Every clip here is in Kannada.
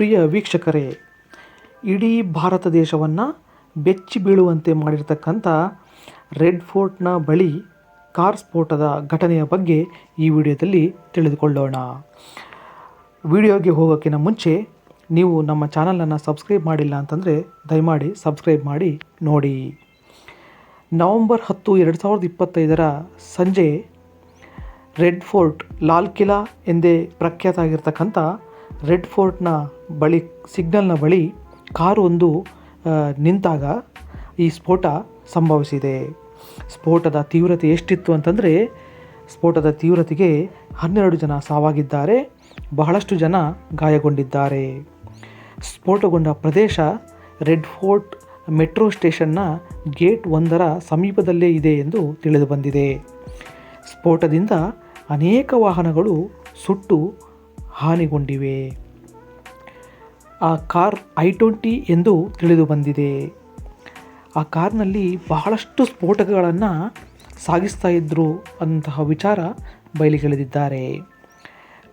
ಪ್ರಿಯ ವೀಕ್ಷಕರೇ, ಇಡೀ ಭಾರತ ದೇಶವನ್ನು ಬೆಚ್ಚಿ ಬೀಳುವಂತೆ ಮಾಡಿರ್ತಕ್ಕಂಥ ರೆಡ್ ಫೋರ್ಟ್ನ ಬಳಿ ಕಾರ್ ಸ್ಫೋಟದ ಘಟನೆಯ ಬಗ್ಗೆ ಈ ವಿಡಿಯೋದಲ್ಲಿ ತಿಳಿದುಕೊಳ್ಳೋಣ. ವಿಡಿಯೋಗೆ ಹೋಗೋಕ್ಕಿಂತ ಮುಂಚೆ ನೀವು ನಮ್ಮ ಚಾನಲನ್ನು ಸಬ್ಸ್ಕ್ರೈಬ್ ಮಾಡಿಲ್ಲ ಅಂತಂದರೆ ದಯಮಾಡಿ ಸಬ್ಸ್ಕ್ರೈಬ್ ಮಾಡಿ ನೋಡಿ. ನವಂಬರ್ ಹತ್ತು, ಎರಡು ಸಾವಿರದ ಇಪ್ಪತ್ತೈದರ ಸಂಜೆ ರೆಡ್ ಫೋರ್ಟ್ ಲಾಲ್ ಕಿಲಾ ಎಂದೇ ಪ್ರಖ್ಯಾತ ಆಗಿರ್ತಕ್ಕಂಥ ರೆಡ್ ಫೋರ್ಟ್ನ ಬಳಿ, ಸಿಗ್ನಲ್ನ ಬಳಿ ಕಾರು ಒಂದು ನಿಂತಾಗ ಈ ಸ್ಫೋಟ ಸಂಭವಿಸಿದೆ. ಸ್ಫೋಟದ ತೀವ್ರತೆ ಎಷ್ಟಿತ್ತು ಅಂತಂದರೆ, ಸ್ಫೋಟದ ತೀವ್ರತೆಗೆ ಹನ್ನೆರಡು ಜನ ಸಾವಾಗಿದ್ದಾರೆ, ಬಹಳಷ್ಟು ಜನ ಗಾಯಗೊಂಡಿದ್ದಾರೆ. ಸ್ಫೋಟಗೊಂಡ ಪ್ರದೇಶ ರೆಡ್ ಫೋರ್ಟ್ ಮೆಟ್ರೋ ಸ್ಟೇಷನ್ನ ಗೇಟ್ ಒಂದರ ಸಮೀಪದಲ್ಲೇ ಇದೆ ಎಂದು ತಿಳಿದುಬಂದಿದೆ ಸ್ಫೋಟದಿಂದ ಅನೇಕ ವಾಹನಗಳು ಸುಟ್ಟು ಹಾನಿಗೊಂಡಿವೆ. ಆ ಕಾರ್ ಐ ಟ್ವೆಂಟಿ ಎಂದು ತಿಳಿದು ಬಂದಿದೆ. ಆ ಕಾರ್ನಲ್ಲಿ ಬಹಳಷ್ಟು ಸ್ಫೋಟಕಗಳನ್ನು ಸಾಗಿಸ್ತಾ ಇದ್ದರು ಅಂತಹ ವಿಚಾರ ಬಯಲಿಗೆಳೆದಿದ್ದಾರೆ.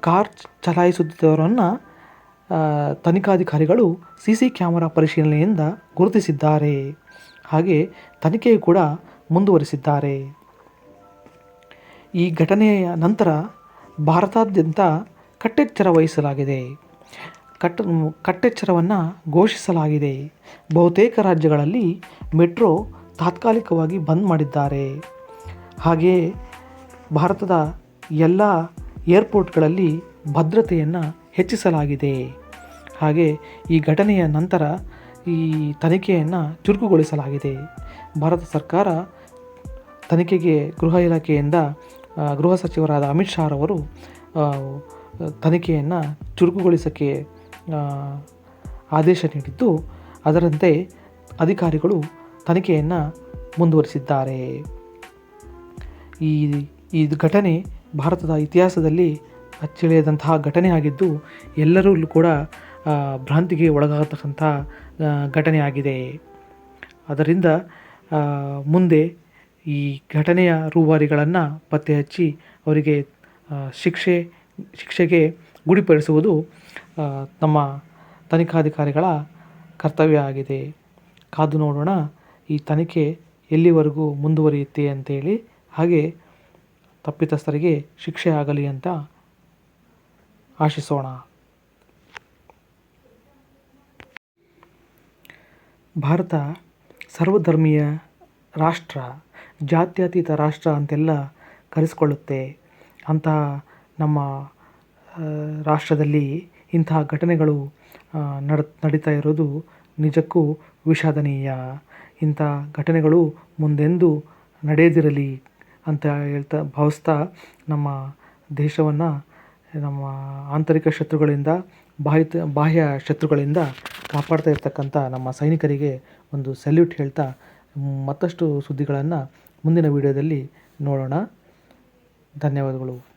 ಕಾರ್ ಚಲಾಯಿಸುತ್ತಿದ್ದವರನ್ನು ತನಿಖಾಧಿಕಾರಿಗಳು ಸಿ ಸಿ ಕ್ಯಾಮರಾ ಪರಿಶೀಲನೆಯಿಂದ ಗುರುತಿಸಿದ್ದಾರೆ. ಹಾಗೆ ತನಿಖೆ ಕೂಡ ಮುಂದುವರಿಸಿದ್ದಾರೆ. ಈ ಘಟನೆಯ ನಂತರ ಭಾರತಾದ್ಯಂತ ಕಟ್ಟೆಚ್ಚರ ವಹಿಸಲಾಗಿದೆ. ಕಟ್ಟ ಕಟ್ಟೆಚ್ಚರವನ್ನು ಘೋಷಿಸಲಾಗಿದೆ. ಬಹುತೇಕ ರಾಜ್ಯಗಳಲ್ಲಿ ಮೆಟ್ರೋ ತಾತ್ಕಾಲಿಕವಾಗಿ ಬಂದ್ ಮಾಡಿದ್ದಾರೆ. ಹಾಗೆಯೇ ಭಾರತದ ಎಲ್ಲ ಏರ್ಪೋರ್ಟ್ಗಳಲ್ಲಿ ಭದ್ರತೆಯನ್ನು ಹೆಚ್ಚಿಸಲಾಗಿದೆ. ಹಾಗೆ ಈ ಘಟನೆಯ ನಂತರ ಈ ತನಿಖೆಯನ್ನು ಚುರುಕುಗೊಳಿಸಲಾಗಿದೆ. ಭಾರತ ಸರ್ಕಾರ ತನಿಖೆಗೆ ಗೃಹ ಇಲಾಖೆಯಿಂದ ಗೃಹ ಸಚಿವರಾದ ಅಮಿತ್ ಶಾ ರವರು ಆ, ತನಿಖೆಯನ್ನು ಚುರುಕುಗೊಳಿಸೋಕ್ಕೆ ಆದೇಶ ನೀಡಿದ್ದು, ಅದರಂತೆ ಅಧಿಕಾರಿಗಳು ತನಿಖೆಯನ್ನು ಮುಂದುವರಿಸಿದ್ದಾರೆ. ಈ ಈ ಘಟನೆ ಭಾರತದ ಇತಿಹಾಸದಲ್ಲಿ ಅಚ್ಚಳಿಯದಂತಹ ಘಟನೆ ಆಗಿದ್ದು ಎಲ್ಲರೂ ಕೂಡ ಭ್ರಾಂತಿಗೆ ಒಳಗಾಗತಕ್ಕಂಥ ಆಗಿದೆ. ಅದರಿಂದ ಮುಂದೆ ಈ ಘಟನೆಯ ರೂವಾರಿಗಳನ್ನು ಪತ್ತೆ ಹಚ್ಚಿ ಅವರಿಗೆ ಶಿಕ್ಷೆ ಶಿಕ್ಷೆಗೆ ಗುಡಿಪಡಿಸುವುದು ನಮ್ಮ ತನಿಖಾಧಿಕಾರಿಗಳ ಕರ್ತವ್ಯ ಆಗಿದೆ. ಕಾದು ನೋಡೋಣ ಈ ತನಿಖೆ ಎಲ್ಲಿವರೆಗೂ ಮುಂದುವರಿಯುತ್ತೆ ಅಂತೇಳಿ. ಹಾಗೆ ತಪ್ಪಿತಸ್ಥರಿಗೆ ಶಿಕ್ಷೆ ಆಗಲಿ ಅಂತ ಆಶಿಸೋಣ. ಭಾರತ ಸರ್ವಧರ್ಮೀಯ ರಾಷ್ಟ್ರ, ಜಾತ್ಯತೀತ ರಾಷ್ಟ್ರ ಅಂತೆಲ್ಲ ಕರೆಸಿಕೊಳ್ಳುತ್ತೆ. ಅಂತಹ ನಮ್ಮ ರಾಷ್ಟ್ರದಲ್ಲಿ ಇಂತಹ ಘಟನೆಗಳು ನಡ, ನಡೀತಾ ಇರೋದು ನಿಜಕ್ಕೂ ವಿಷಾದನೀಯ. ಇಂಥ ಘಟನೆಗಳು ಮುಂದೆಂದೂ ನಡೆಯದಿರಲಿ ಅಂತ ಹೇಳ್ತಾ ಭಾವಿಸ್ತಾ ನಮ್ಮ ದೇಶವನ್ನು, ನಮ್ಮ ಆಂತರಿಕ ಶತ್ರುಗಳಿಂದ ಬಾಹ್ಯ ಬಾಹ್ಯ ಶತ್ರುಗಳಿಂದ ಕಾಪಾಡ್ತಾ ಇರ್ತಕ್ಕಂಥ ನಮ್ಮ ಸೈನಿಕರಿಗೆ ಒಂದು ಸಲ್ಯೂಟ್ ಹೇಳ್ತಾ ಮತ್ತಷ್ಟು ಸುದ್ದಿಗಳನ್ನು ಮುಂದಿನ ವಿಡಿಯೋದಲ್ಲಿ ನೋಡೋಣ. ಧನ್ಯವಾದಗಳು.